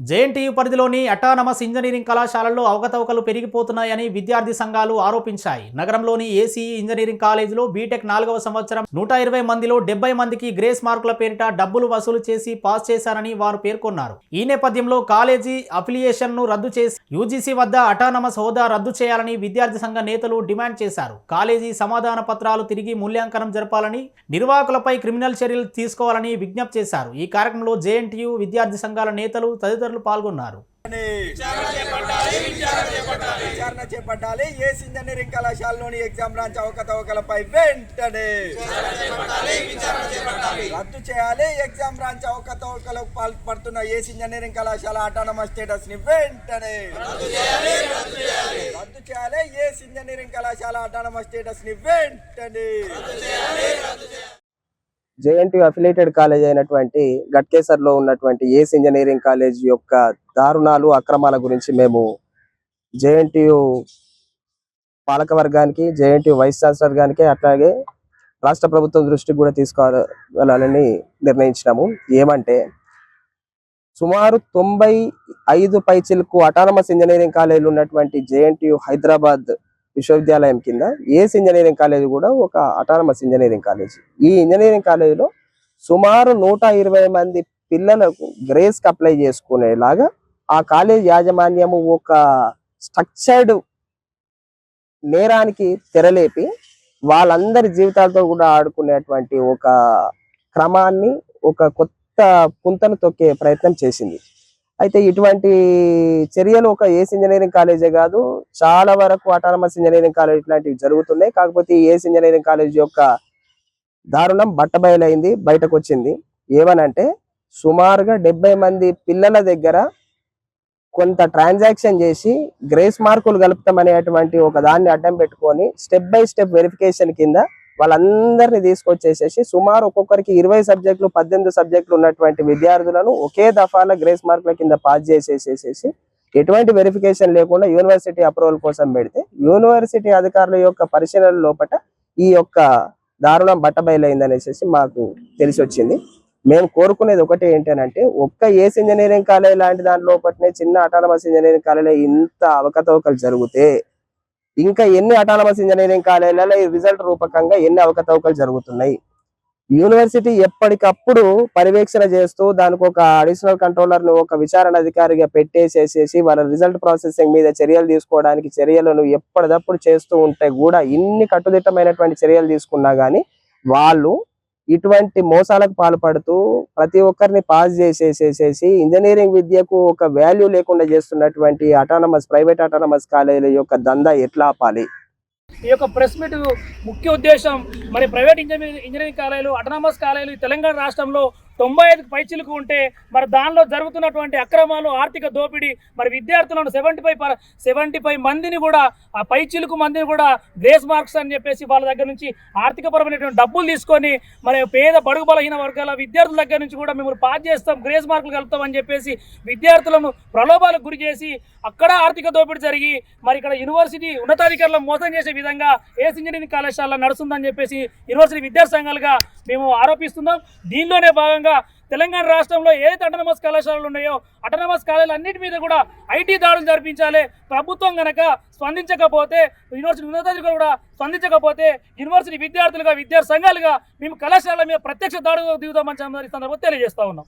JNTU పరిధిలోని autonomous engineering కళాశాలల్లో అవకతవకలు పెరిగిపోతున్నాయని విద్యార్థి సంఘాలు ఆరోపించాయి. నగరంలోని ఏసీఈ ఇంజనీరింగ్ కాలేజీలో బీటెక్ నాలుగవ సంవత్సరం నూట ఇరవై మందిలో డెబ్బై మందికి గ్రేస్ మార్కుల పేరిట డబ్బులు వసూలు చేసి పాస్ చేశారని వారు పేర్కొన్నారు. ఈ నేపథ్యంలో కాలేజీ అఫిలియేషన్ను రద్దు చేసి యూజీసీ వద్ద అటానమస్ హోదా రద్దు చేయాలని విద్యార్థి సంఘ నేతలు డిమాండ్ చేశారు. కాలేజీ సమాధాన పత్రాలు తిరిగి మూల్యాంకనం జరపాలని నిర్వాహకులపై క్రిమినల్ చర్యలు తీసుకోవాలని విజ్ఞప్తి చేశారు. ఈ కార్యక్రమంలో జేఎన్టీయు విద్యార్థి సంఘాల నేతలు తదితరులు పాల్గొన్నారు. విచారణ చేపట్టాలి ఏ ఇంజనీరింగ్ కళాశాలలోని ఎగ్జామ్ బ్రాంచ్ అవకతవకలపై వెంటనే రద్దు చేయాలి. ఎగ్జామ్ బ్రాంచ్ అవకతవకలకు పాల్పడుతున్న ఏ ఇంజనీరింగ్ కళాశాల ఆటానమస్ స్టేటస్ని వెంటనే రద్దు చేయాలి ఏ ఇంజనీరింగ్ కళాశాల ఆటానమస్ స్టేటస్ని వెంటనే జేఎన్టీ అఫిలేటెడ్ కాలేజ్ అయినటువంటి గట్కేసర్లో ఉన్నటువంటి ఏస్ ఇంజనీరింగ్ కాలేజ్ యొక్క దారుణాలు అక్రమాల గురించి మేము జేఎన్టీయు పాలక వర్గానికి జేఎన్టీయు వైస్ ఛాన్సలర్ గానికి అట్లాగే రాష్ట్ర ప్రభుత్వం దృష్టికి కూడా తీసుకోవాలని నిర్ణయించినాము. ఏమంటే సుమారు తొంభై ఐదు పైచిలకు అటానమస్ ఇంజనీరింగ్ కాలేజీలు ఉన్నటువంటి జేఎన్టీయు హైదరాబాద్ విశ్వవిద్యాలయం కింద ఏస్ ఇంజనీరింగ్ కాలేజ్ కూడా ఒక అటానమస్ ఇంజనీరింగ్ కాలేజ్. ఈ ఇంజనీరింగ్ కాలేజీలో సుమారు నూట ఇరవై మంది పిల్లలకు గ్రేస్కి అప్లై చేసుకునేలాగా ఆ కాలేజ్ యాజమాన్యము ఒక స్ట్రక్చర్డ్ నేరానికి తెరలేపి వాళ్ళందరి జీవితాలతో కూడా ఆడుకునేటువంటి ఒక క్రమాన్ని ఒక కొత్త పుంతను తొక్కే ప్రయత్నం చేసింది. అయితే ఇటువంటి చర్యలు ఒక ఏస్ ఇంజనీరింగ్ కాలేజే కాదు చాలా వరకు అటానమస్ ఇంజనీరింగ్ కాలేజ్ ఇట్లాంటివి జరుగుతున్నాయి. కాకపోతే ఈ ఏస్ ఇంజనీరింగ్ కాలేజ్ యొక్క దారుణం బట్టబయలైంది బయటకు వచ్చింది ఏమనంటే సుమారుగా డెబ్బై మంది పిల్లల దగ్గర కొంత ట్రాన్సాక్షన్ చేసి గ్రేస్ మార్కులు కలుపుతామనేటువంటి ఒక దాన్ని అడ్డం పెట్టుకొని స్టెప్ బై స్టెప్ వెరిఫికేషన్ కింద వాళ్ళందరినీ తీసుకొచ్చేసేసి సుమారు ఒక్కొక్కరికి ఇరవై సబ్జెక్టులు పద్దెనిమిది సబ్జెక్టులు ఉన్నటువంటి విద్యార్థులను ఒకే దఫాలో గ్రేస్ మార్కుల కింద పాస్ చేసేసేసేసి ఎటువంటి వెరిఫికేషన్ లేకుండా యూనివర్సిటీ అప్రూవల్ కోసం పెడితే యూనివర్సిటీ అధికారుల యొక్క పరిశీలన లోపల ఈ యొక్క దారుణం బట్టబయలైందనేసి మాకు తెలిసి వచ్చింది మేము కోరుకునేది ఒకటి ఏంటంటే ఒక్క ఏస్ ఇంజనీరింగ్ కాలేజ్ లాంటి దాని లోపలనే చిన్న అటానమస్ ఇంజనీరింగ్ కాలేజ్ ఇంత అవకతవకలు జరిగితే ఇంకా ఎన్ని అటానమస్ ఇంజనీరింగ్ కాలేజీలలో ఈ రిజల్ట్ రూపకంగా ఎన్ని అవకతవకలు జరుగుతున్నాయి? యూనివర్సిటీ ఎప్పటికప్పుడు పర్యవేక్షణ చేస్తూ దానికి ఒక అడిషనల్ కంట్రోలర్ను ఒక విచారణ అధికారిగా పెట్టేసేసేసి వాళ్ళ రిజల్ట్ ప్రాసెసింగ్ మీద చర్యలు తీసుకోవడానికి చర్యలను ఎప్పటికప్పుడు చేస్తూ ఉంటే కూడా ఇన్ని కట్టుదిట్టమైనటువంటి చర్యలు తీసుకున్నా కానీ వాళ్ళు ఇటువంటి మోసాలకు పాల్పడుతూ ప్రతి ఒక్కరిని పాస్ చేసేసేసేసి ఇంజనీరింగ్ విద్యకు ఒక వాల్యూ లేకుండా చేస్తున్నటువంటి అటానమస్ ప్రైవేట్ అటానమస్ కాలేజీల యొక్క దందా ఎట్లా ఆపాలి? ఈ యొక్క ప్రెస్ మీట్ ముఖ్య ఉద్దేశం మరి ప్రైవేట్ ఇంజనీరింగ్ ఇంజనీరింగ్ కాలేజీలు అటానమస్ కాలేజీలు తెలంగాణ రాష్ట్రంలో తొంభై ఐదుకు పైచిలకు ఉంటే మరి దానిలో జరుగుతున్నటువంటి అక్రమాలు ఆర్థిక దోపిడీ మరి విద్యార్థులను సెవెంటీ ఫైవ్ సెవెంటీ ఫైవ్ మందిని కూడా ఆ పైచిలుకు మందిని కూడా గ్రేస్ మార్క్స్ అని చెప్పేసి వాళ్ళ దగ్గర నుంచి ఆర్థికపరమైనటువంటి డబ్బులు తీసుకొని మరి పేద బడుగు బలహీన వర్గాల విద్యార్థుల దగ్గర నుంచి కూడా మేము పాస్ చేస్తాం గ్రేస్ మార్కులు కలుపుతాం అని చెప్పేసి విద్యార్థులను ప్రలోభాలకు గురి చేసి అక్కడ ఆర్థిక దోపిడీ జరిగి మరి ఇక్కడ యూనివర్సిటీ ఉన్నతాధికారులను మోసం చేసే విధంగా ఏ ఇంజనీరింగ్ కళాశాల నడుస్తుందని చెప్పేసి యూనివర్సిటీ విద్యాసంఘాలుగా సంఘాలుగా మేము ఆరోపిస్తున్నాం. దీనిలోనే భాగంగా తెలంగాణ రాష్ట్రంలో ఏదైతే అటనమస్ కళాశాలలు ఉన్నాయో అటనమస్ కాలేజీలు అన్నిటి మీద కూడా ఐటీ దాడులు జరిపించాలి. ప్రభుత్వం కనుక స్పందించకపోతే యూనివర్సిటీ ఉన్నతాధికారులు కూడా స్పందించకపోతే యూనివర్సిటీ విద్యార్థులుగా విద్యార్థి సంఘాలుగా మేము కళాశాలల మీద ప్రత్యక్ష దాడులు దిగుతామని సందర్భంగా తెలియజేస్తా ఉన్నాం.